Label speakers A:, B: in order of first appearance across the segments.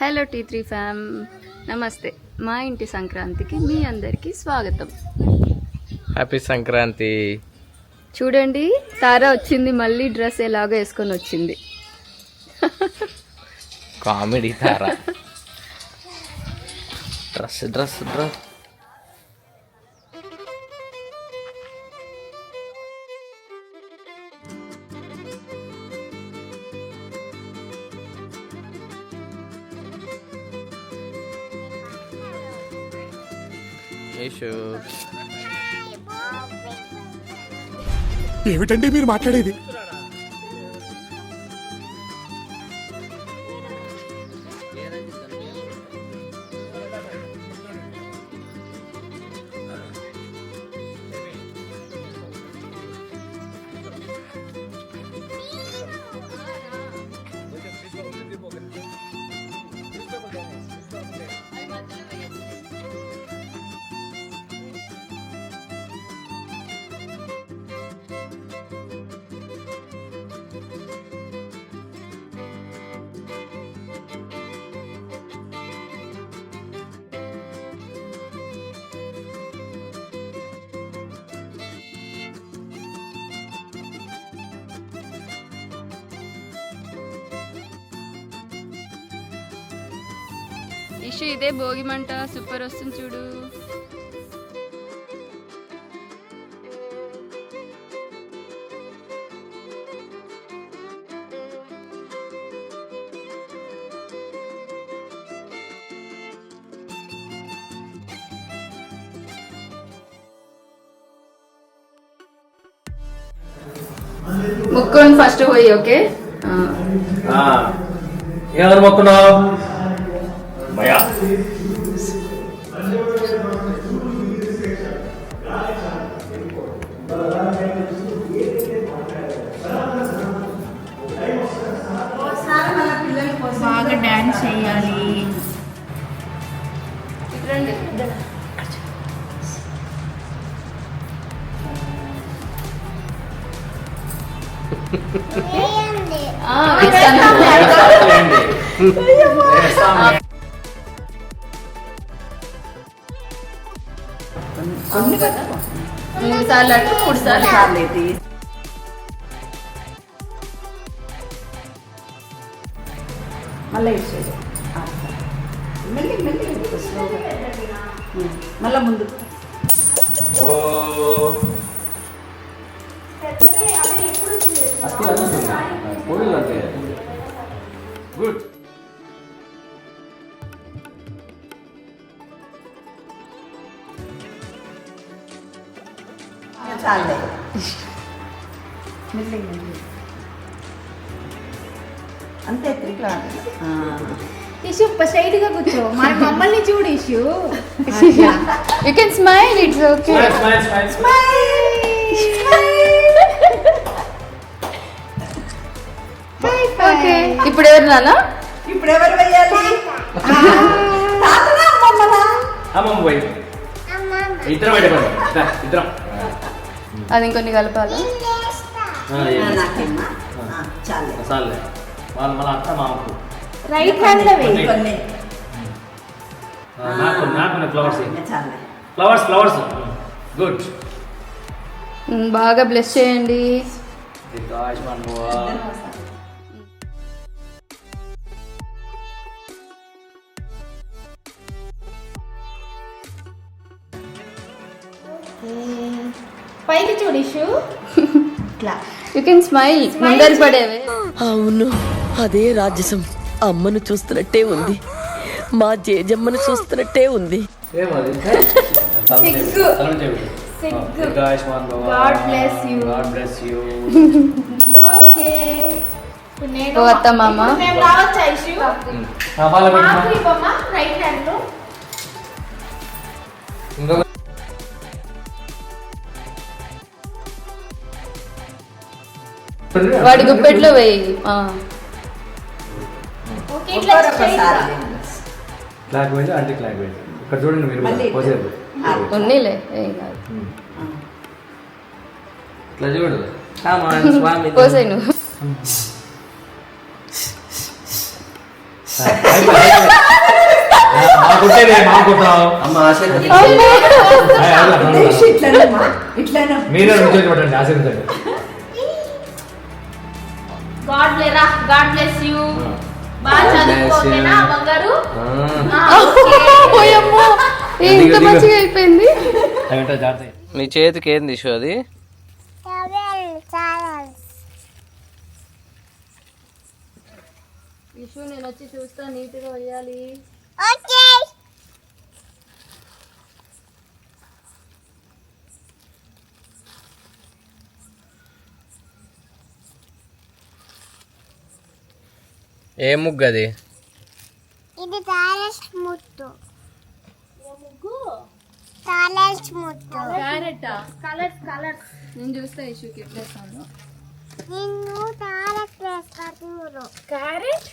A: Hello tea three ఫ్యామ్ నమస్తే మా ఇంటి సంక్రాంతికి మీ అందరికీ స్వాగతం.
B: హ్యాపీ సంక్రాంతి.
A: చూడండి తారా వచ్చింది మళ్ళీ డ్రెస్ ఎలాగో వేసుకొని వచ్చింది.
B: Comedy Tara. Dress dress dress
C: ఏమిటండి మీరు మాట్లాడేది?
A: ఇష్యూ ఇదే భోగి మంట సూపర్ వస్తుంది చూడు. ముక్కు ఫస్ట్ పోయి ఓకే
B: ఎవరు మొక్కున్నావు? భయా
D: బాగా డాన్స్ చేయాలి.
A: సార్లు అటు మూడు సార్లు ఇటు.
D: మళ్ళీ ఇచ్చేది మెల్లి మెల్లి స్లోగా మళ్ళీ ముందు
B: గుడ్
D: చాలే. అంతే త్రిపుల
E: ఇష్యూ స్ట్రైట్గా కూర్చో. మన మమ్మల్ని చూడు issue.
A: You can smile, it's okay.
B: Smile smile
A: Okay. ఇప్పుడు ఎవరు నాన్న?
D: ఇప్పుడు ఎవరు
B: అమ్మమ్మ పోయి. ఇద్దరం ఇద్దరం.
A: అది ఇంకొన్ని కలపాలా?
D: నాకేమ్మా? చాలే.
B: చాలే. వాళ్ళు మళ్ళీ అత్త మామకు.
E: రైట్ హ్యాండ్లో వెయ్యి
D: కొన్ని.
B: నాకు నాకు ఫ్లవర్స్
D: ఇంకా చాలే.
B: ఫ్లవర్స్ ఫ్లవర్స్ గుడ్
A: మ్, బాగా బ్లెస్ చేయండి.
B: ఆయుష్మాన్
E: పైకి చూడు ఇష్యూ
D: ఇట్లా.
A: యూ కెన్ స్మైల్ ముందర పడేవే.
F: అవును అదే రాజసం. అమ్మను చూస్తున్నట్టే ఉంది. మా జేజమ్మను చూస్తున్నట్టే ఉంది.
B: ఏమది
E: సిగ్గు. సిగ్గు. God bless you.
B: God bless you.
E: Okay. ఇప్పుడు నేను
A: ఓ అత్త మామ.
E: ఇప్పుడు మేము రావచ్చా ఇష్యూ మాకు ఇవ్వమ్మా రైట్
B: హ్యాండ్లో.
A: వాడి గుప్పెట్లో వేయి
G: clockwise anti clockwise ఇక్కడ చూడండి మీరు
A: ఉన్నీలే
B: ఇట్లా చూడు. స్వామి.
A: నువ్వు.
G: అయిపోయి.
E: గాడ్ బ్లెస్ యూ బాగా చదువుకోకేనా. బంగారు.
H: మంచిగా అయిపోయింది?
B: నీ చేతికి ఏంది ఇష్యూ అది?
H: విషు నేను వచ్చి చూస్తా నీట్గా వేయాలి
B: ఏ ముగ్గు అది
I: ఇది టాలెంట్ ముట్టు టాలెంట్ ముట్టు
H: క్యారెటా
E: కలర్స్ కలర్స్.
H: నేను చూస్తా ఇష్యూకి ఎట్లేస్తాను
I: నిన్ను టాలెంట్ వేస్తా చూడు.
E: క్యారెట్?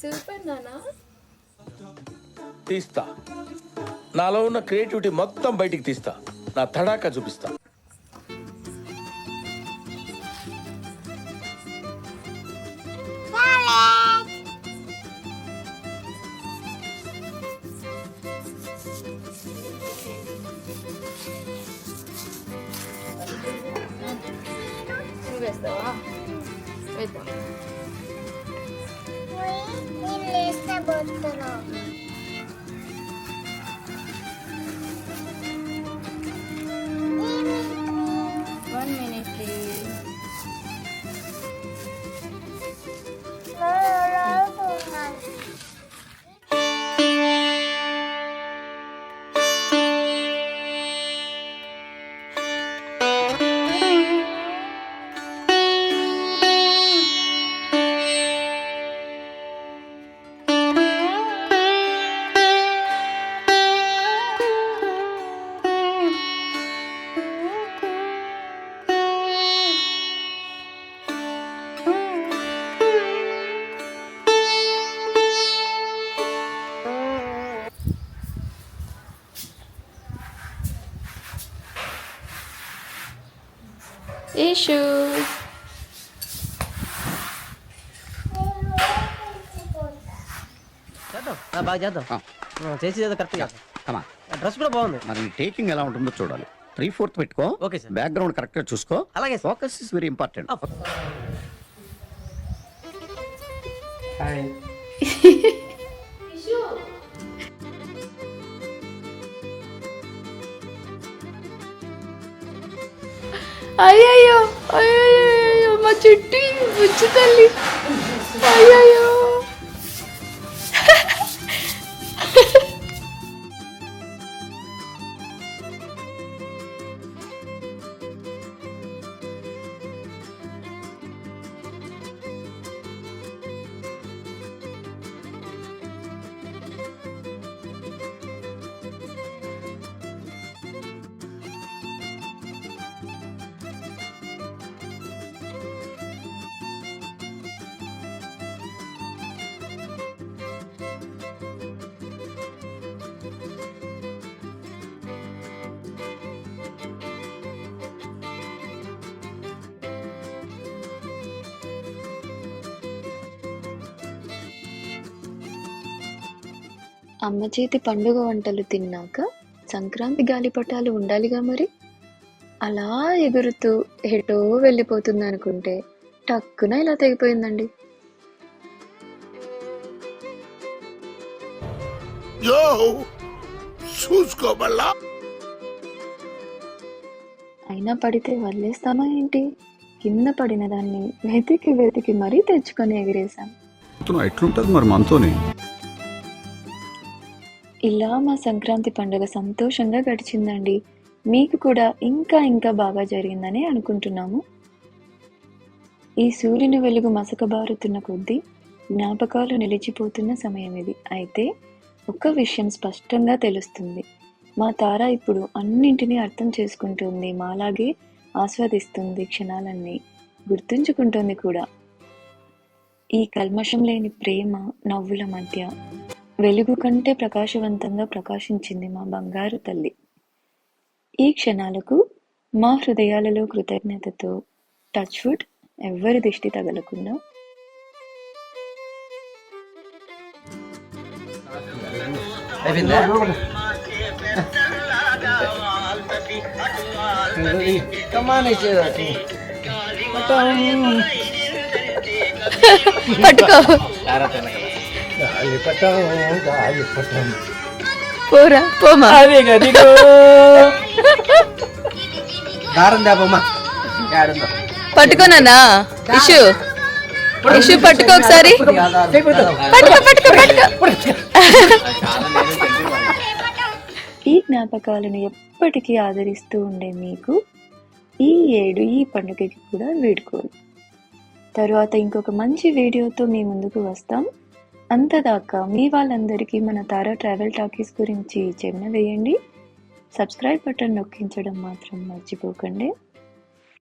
H: సూపర్ నానా.
C: తీస్తా. నాలో ఉన్న క్రియేటివిటీ మొత్తం బయటికి తీస్తా. నా తడాకా చూపిస్తా.
I: сдала. Это. Мы
H: не лезь с тобой
J: చేద్దాం. బాగా చేద్దాం. చేసి డ్రెస్ కూడా బాగుంది.
K: మరి టేకింగ్ ఎలా ఉంటుందో చూడాలి. త్రీ ఫోర్త్ పెట్టుకో.
J: ఓకే సార్
K: బ్యాక్గ్రౌండ్ కరెక్ట్గా చూసుకో.
J: అలాగే
K: focus is very important
A: hi
H: అయ్యయ్యో అయ్యయ్యో మా చుట్టి బుజ్జి తల్లి అయ్యయ్యో అమ్మ చేతి పండుగ వంటలు తిన్నాక సంక్రాంతి గాలిపటాలు ఉండాలిగా మరి? అలా ఎగురుతూ ఎటో వెళ్ళిపోతుంది అనుకుంటే టక్కున ఇలా తెగిపోయిందండి. అయినా పడితే వదిలేస్తామా ఏంటి? కింద పడిన దాన్ని వెతికి వెతికి మరీ తెచ్చుకొని ఎగిరేశాం.
K: ఎట్లుంటది మరి మనతోని?
H: ఇలా మా సంక్రాంతి పండుగ సంతోషంగా గడిచిందండి. మీకు కూడా ఇంకా ఇంకా బాగా జరిగిందని అనుకుంటున్నాము. ఈ సూర్యుని వెలుగు మసకబారుతున్న కొద్దీ జ్ఞాపకాలు నిలిచిపోతున్న సమయం ఇది. అయితే ఒక్క విషయం స్పష్టంగా తెలుస్తుంది. మా తార ఇప్పుడు అన్నింటినీ అర్థం చేసుకుంటుంది. మాలాగే ఆస్వాదిస్తుంది క్షణాలన్నీ. గుర్తుంచుకుంటుంది కూడా. ఈ కల్మషం లేని ప్రేమ నవ్వుల మధ్య వెలుగు కంటే ప్రకాశవంతంగా ప్రకాశించింది మా బంగారు తల్లి. ఈ క్షణాలకు మా హృదయాలలో కృతజ్ఞతతో టచ్ వుడ్ ఎవ్వరి దిష్టి తగలకుండా.
A: ఆ
H: పోరా పోమా.
B: దారం దాపమ్మా ఏడుందో
H: పట్టుకోనన్నా? ఇషు. ఇషు పట్టుకో ఒకసారి. పట్టుకో పట్టుకో పట్టుకో. ఈ జ్ఞాపకాలను ఎప్పటికీ ఆదరిస్తూ ఉండే మీకు ఈ ఏడు ఈ పండుగకి కూడా వీడుకోరు. తరువాత ఇంకొక మంచి వీడియోతో మీ ముందుకు వస్తాం. అంతదాకా మీ వాళ్ళందరికీ మన తారా ట్రావెల్ టాకీస్ గురించి చెవిన వేయండి. సబ్స్క్రైబ్ బటన్ నొక్కించడం మాత్రం మర్చిపోకండి.